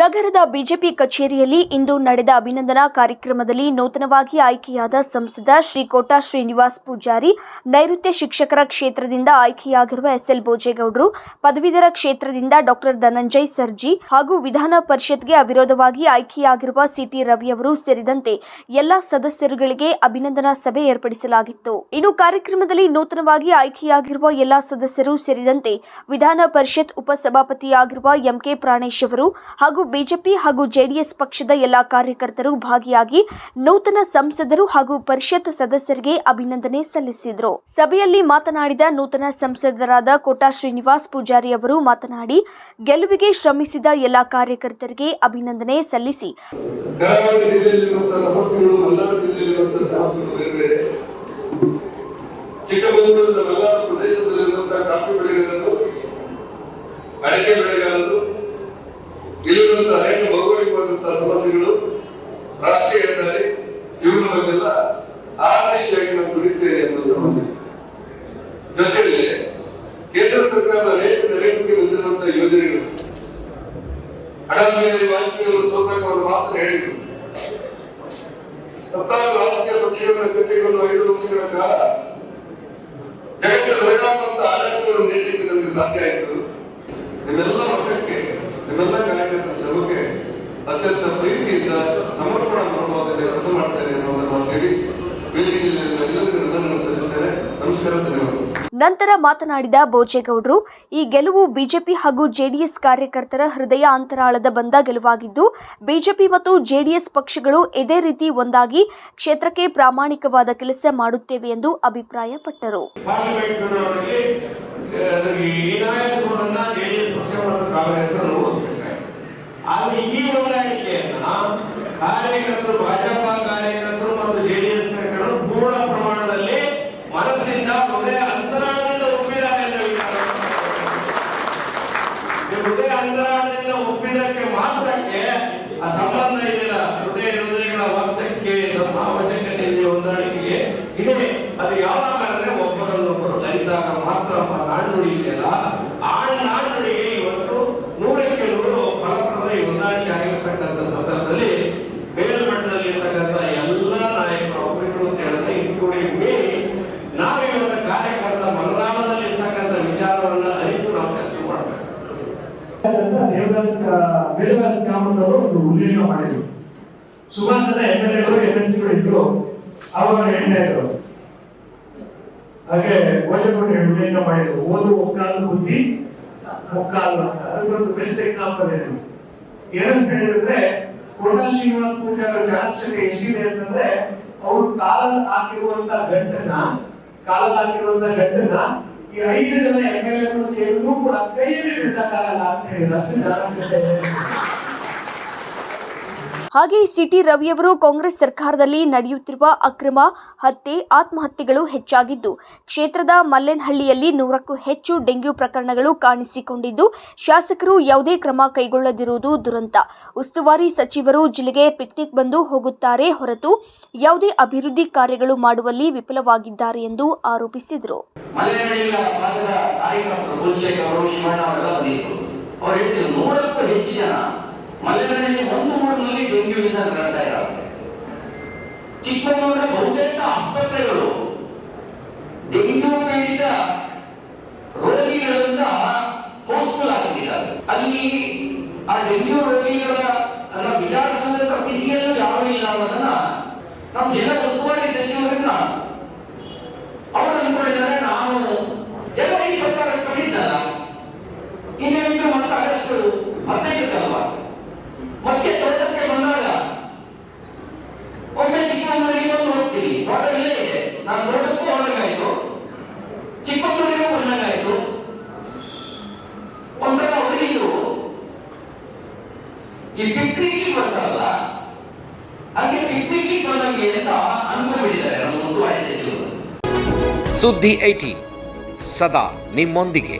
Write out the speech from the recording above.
ನಗರದ ಬಿಜೆಪಿ ಕಚೇರಿಯಲ್ಲಿ ಇಂದು ನಡೆದ ಅಭಿನಂದನಾ ಕಾರ್ಯಕ್ರಮದಲ್ಲಿ ನೂತನವಾಗಿ ಆಯ್ಕೆಯಾದ ಸಂಸದ ಶ್ರೀ ಕೋಟಾ ಶ್ರೀನಿವಾಸ್ ಪೂಜಾರಿ, ನೈಋತ್ಯ ಶಿಕ್ಷಕರ ಕ್ಷೇತ್ರದಿಂದ ಆಯ್ಕೆಯಾಗಿರುವ ಎಸ್ಎಲ್ ಭೋಜೇಗೌಡರು, ಪದವೀಧರ ಕ್ಷೇತ್ರದಿಂದ ಡಾಕ್ಟರ್ ಧನಂಜಯ್ ಸರ್ಜಿ ಹಾಗೂ ವಿಧಾನ ಪರಿಷತ್ಗೆ ಅವಿರೋಧವಾಗಿ ಆಯ್ಕೆಯಾಗಿರುವ ಸಿಟಿ ರವಿಯವರು ಸೇರಿದಂತೆ ಎಲ್ಲ ಸದಸ್ಯರುಗಳಿಗೆ ಅಭಿನಂದನಾ ಸಭೆ ಏರ್ಪಡಿಸಲಾಗಿತ್ತು. ಇನ್ನು ಕಾರ್ಯಕ್ರಮದಲ್ಲಿ ನೂತನವಾಗಿ ಆಯ್ಕೆಯಾಗಿರುವ ಎಲ್ಲ ಸದಸ್ಯರು ಸೇರಿದಂತೆ ವಿಧಾನ ಪರಿಷತ್ ಉಪಸಭಾಪತಿಯಾಗಿರುವ ಎಂಕೆ ಪ್ರಾಣೇಶ್ ಅವರು ಹಾಗೂ ಬಿಜೆಪಿ ಹಾಗೂ ಜೆಡಿಎಸ್ ಪಕ್ಷದ ಎಲ್ಲಾ ಕಾರ್ಯಕರ್ತರು ಭಾಗಿಯಾಗಿ ನೂತನ ಸಂಸದರು ಹಾಗೂ ಪರಿಷತ್ ಸದಸ್ಯರಿಗೆ ಅಭಿನಂದನೆ ಸಲ್ಲಿಸಿದರು. ಸಭೆಯಲ್ಲಿ ಮಾತನಾಡಿದ ನೂತನ ಸಂಸದರಾದ ಕೋಟಾ ಶ್ರೀನಿವಾಸ್ ಪೂಜಾರಿ ಅವರು ಮಾತನಾಡಿ, ಗೆಲುವಿಗೆ ಶ್ರಮಿಸಿದ ಎಲ್ಲಾ ಕಾರ್ಯಕರ್ತರಿಗೆ ಅಭಿನಂದನೆ ಸಲ್ಲಿಸಿ. ಚಿಕ್ಕಮಗಳೂರಿನ ಮಲೆನಾಡು ಪ್ರದೇಶದಲ್ಲಿರುವಂತಹ ಕಾಫಿ ಬೆಳೆಗಾರರು, ಅಡಿಕೆ ಬೆಳೆಗಾರರು ಇಲ್ಲಿರುವಂತಹ ರೈತ ಭೌಗೋಳಿಕವಾದಂತಹ ಸಮಸ್ಯೆಗಳು ರಾಷ್ಟ್ರೀಯ ಹೆದ್ದಾರಿ ಇವುಗಳ ಬಗ್ಗೆಲ್ಲ ಆಕರ್ಷಿಯಾಗಿ ನಾನು ದುಡಿತೇನೆ ಅನ್ನುವಂಥ ಒಂದು ಜೊತೆಯಲ್ಲಿ ಕೇಂದ್ರ ಸರ್ಕಾರದ ರೈತರ ರೈತರಿಗೆ ಬಂದಿರುವಂತಹ ಯೋಜನೆಗಳು. ಅಟಲ್ ಬಿಹಾರಿ ವಾಜಪೇಯಿ ಅವರು ಸ್ವತಃ ಅವರು ಮಾತ್ರ ಹೇಳಿದರು. ಹತ್ತಾರು ರಾಜಕೀಯ ಪಕ್ಷಗಳನ್ನು ಕಟ್ಟಿಕೊಂಡು ಐದು ವರ್ಷಗಳ ಕಾಲ ಜಗತ್ತಿನ ಬೆಳಗಾಗುವಂತ ಆಡಳಿತವನ್ನು ನೀಡಲಿಕ್ಕೆ ನನಗೆ ಸಾಧ್ಯ ಆಯಿತು. ನಿಮ್ಮೆಲ್ಲ ಮಠಕ್ಕೆ, ನಿಮ್ಮೆಲ್ಲ ಅತ್ಯಂತ ಪ್ರೀತಿಯಿಂದ ಸಮರ್ಪಣಾ ಮನೋಭಾವದಿಂದ ಕೆಲಸ ಮಾಡ್ತೇನೆ ಅನ್ನೋದನ್ನು ನಾನು ಹೇಳಿ ನಂತರ ಮಾತನಾಡಿದ ಬೋಜೇಗೌಡರು ಈ ಗೆಲುವು ಬಿಜೆಪಿ ಹಾಗೂ ಜೆಡಿಎಸ್ ಕಾರ್ಯಕರ್ತರ ಹೃದಯ ಅಂತರಾಳದ ಬಂದ ಗೆಲುವಾಗಿದ್ದು ಬಿಜೆಪಿ ಮತ್ತು ಜೆಡಿಎಸ್ ಪಕ್ಷಗಳು ಇದೇ ರೀತಿ ಒಂದಾಗಿ ಕ್ಷೇತ್ರಕ್ಕೆ ಪ್ರಾಮಾಣಿಕವಾದ ಕೆಲಸ ಮಾಡುತ್ತೇವೆ ಎಂದು ಅಭಿಪ್ರಾಯಪಟ್ಟರು. ಅಲ್ಲಿ ಈ ಹೊಂದಾಣಿಕೆಯನ್ನ ಕಾರ್ಯಕರ್ತರು, ಭಾಜಪ ಕಾರ್ಯಕರ್ತರು ಮತ್ತು ಜೆಡಿಎಸ್ ನಾಯಕರು ಪೂರ್ಣ ಪ್ರಮಾಣದಲ್ಲಿ ಮನಸ್ಸಿಂದ ಹೃದಯ ಅಂತರಾಳದಿಂದ ಒಪ್ಪಿದ್ದಾರೆ ಹೃದಯ ಅಂತರಾಳದಿಂದ ಒಪ್ಪಿದಕ್ಕೆ ಮಾತ್ರಕ್ಕೆ ಆ ಸಂಬಂಧ ಇದೆಯಲ್ಲ. ಹೃದಯ, ಹೃದಯಗಳ ವಂಶಕ್ಕೆ ಅವಶ್ಯಕತೆ ಇದೆ ಹೊಂದಾಣಿಕೆಗೆ ಇದೆ. ಹೊಂದಾಣಿಕೆ ಆಗಿರ್ತಕ್ಕಂಥ ಸಂದರ್ಭದಲ್ಲಿ ಮೇಲ್ಮಟ್ಟದಲ್ಲಿ ಇರ್ತಕ್ಕಂಥ ಎಲ್ಲ ನಾಯಕರು ಒಬ್ಬರು ಅಂತ ಹೇಳಿದ್ರೆ ಇನ್ಕ್ಲೂಡಿಂಗ್ ಮೇ ನಾವಿವತ್ತು ಕಾರ್ಯಕರ್ತ ಮನದಾಳದಲ್ಲಿ ಇರ್ತಕ್ಕಂಥ ವಿಚಾರವನ್ನ ಅರಿತು ನಾವು ಕೆಲಸ ಮಾಡಬೇಕು. ದೇವದಾಸ್ ದೇವದಾಸ್ ಕಾಮತ್ ಅವರು ಒಂದು ಉಲ್ಲೇಖ ಮಾಡಿದ್ರು. ಸುಮಾರು ಜನ ಎಂ ಎಲ್ ಎಗಳು, ಎಂ ಎಲ್ ಸಿಗಳು ಇದ್ರು ಅವರು ಎಣ್ಣೆ ಇದ್ರು. ಹಾಗೆ ಭೋಜಪುರ ಉಲ್ಲೇಖ ಮಾಡಿದ್ರು. ಓದು ಒಕ್ಕಾಲು ಬುದ್ಧಿ ಮುಕ್ಕಾಲು ಅಂತ ಅದಕ್ಕೊಂದು ಬೆಸ್ಟ್ ಎಕ್ಸಾಂಪಲ್ ಇದೆ ಏನಂತ ಹೇಳಿದ್ರೆ ಕೋಟಾ ಶ್ರೀನಿವಾಸ್ ಪೂಜಾರ ಚಾಣಕ್ಷತೆ ಎಷ್ಟಿದೆ ಅಂತಂದ್ರೆ ಅವ್ರು ಕಾಲಲ್ಲಿ ಹಾಕಿರುವಂತ ಗಂಟನ್ನ ಕಾಲಲ್ಲಿ ಹಾಕಿರುವಂತ ಗಂಟನ್ನ ಈ ಐದು ಜನ ಎಂ ಎಲ್ ಎ ಸೇರಿದ್ರು ಕೂಡ ಕೈಯಲ್ಲಿ ಬಿಡಿಸಕ್ಕಾಗಲ್ಲ ಅಂತ ಹೇಳಿದ್ರು ಅಷ್ಟು ಚಾಣಕ್ಷತೆ. ಹಾಗೆ ಸಿಟಿ ರವಿಯವರು ಕಾಂಗ್ರೆಸ್ ಸರ್ಕಾರದಲ್ಲಿ ನಡೆಯುತ್ತಿರುವ ಅಕ್ರಮ ಹತ್ಯೆ, ಆತ್ಮಹತ್ಯೆಗಳು ಹೆಚ್ಚಾಗಿದ್ದು, ಕ್ಷೇತ್ರದ ಮಲ್ಲೇನಹಳ್ಳಿಯಲ್ಲಿ ನೂರಕ್ಕೂ ಹೆಚ್ಚು ಡೆಂಗ್ಯೂ ಪ್ರಕರಣಗಳು ಕಾಣಿಸಿಕೊಂಡಿದ್ದು, ಶಾಸಕರು ಯಾವುದೇ ಕ್ರಮ ಕೈಗೊಳ್ಳದಿರುವುದು ದುರಂತ. ಉಸ್ತುವಾರಿ ಸಚಿವರು ಜಿಲ್ಲೆಗೆ ಪಿಕ್ನಿಕ್ ಬಂದು ಹೋಗುತ್ತಾರೆ ಹೊರತು ಯಾವುದೇ ಅಭಿವೃದ್ಧಿ ಕಾರ್ಯಗಳು ಮಾಡುವಲ್ಲಿ ವಿಫಲವಾಗಿದ್ದಾರೆ ಎಂದು ಆರೋಪಿಸಿದರು. ಅವರು ಹೇಳಿದ್ರು ನೂರಕ್ಕೂ ಹೆಚ್ಚು ಜನ ಮಲೆನಾಡಿನ ಒಂದು ಊರಿನಲ್ಲಿ ಡೆಂಗ್ಯೂನಿಂದ ನರಳ್ತಾ ಇರುತ್ತೆ ಚಿಕ್ಕಮಗಳೂರಿನ ಬಹುತೇಕ ಆಸ್ಪತ್ರೆಗಳು ಡೆಂಗ್ಯೂ ಪೀಡಿತ ರೋಗಿಗಳಿಂದ ಹೌಸ್ಫುಲ್ ಆಗಿದ್ದಾರೆ ಅಲ್ಲಿ ಆ ಡೆಂಗ್ಯೂ ರೋಗಿಗಳ ಅನ್ನ ವಿಚಾರಿಸುವಂತ ಸ್ಥಿತಿಯಲ್ಲೂ ಯಾರು ಇಲ್ಲ ಅನ್ನೋದನ್ನ ನಮ್ಮ ಜಿಲ್ಲಾ ಮತ್ತೆ ತೋಟಕ್ಕೆ ಬಂದಾಗ, ಒಮ್ಮೆ ಚಿಕ್ಕಮಗಳೂರಿಗೆ ಬಂದು ಹೋಗ್ತೀನಿ. ತೋಟ ಇಲ್ಲೇ ಇದೆ. ನಾನು ಈ ಬರ್ತಾರಲ್ಲ ಹಾಗೆ ಬಂದಂಗೆ ಅಂತ ಅನ್ಕೊಂಡ್ಬಿಟ್ಟಿದ್ದಾರೆ ನಮ್ಮ ಸುದ್ದಿ ಐಟಿ, ಸದಾ ನಿಮ್ಮೊಂದಿಗೆ.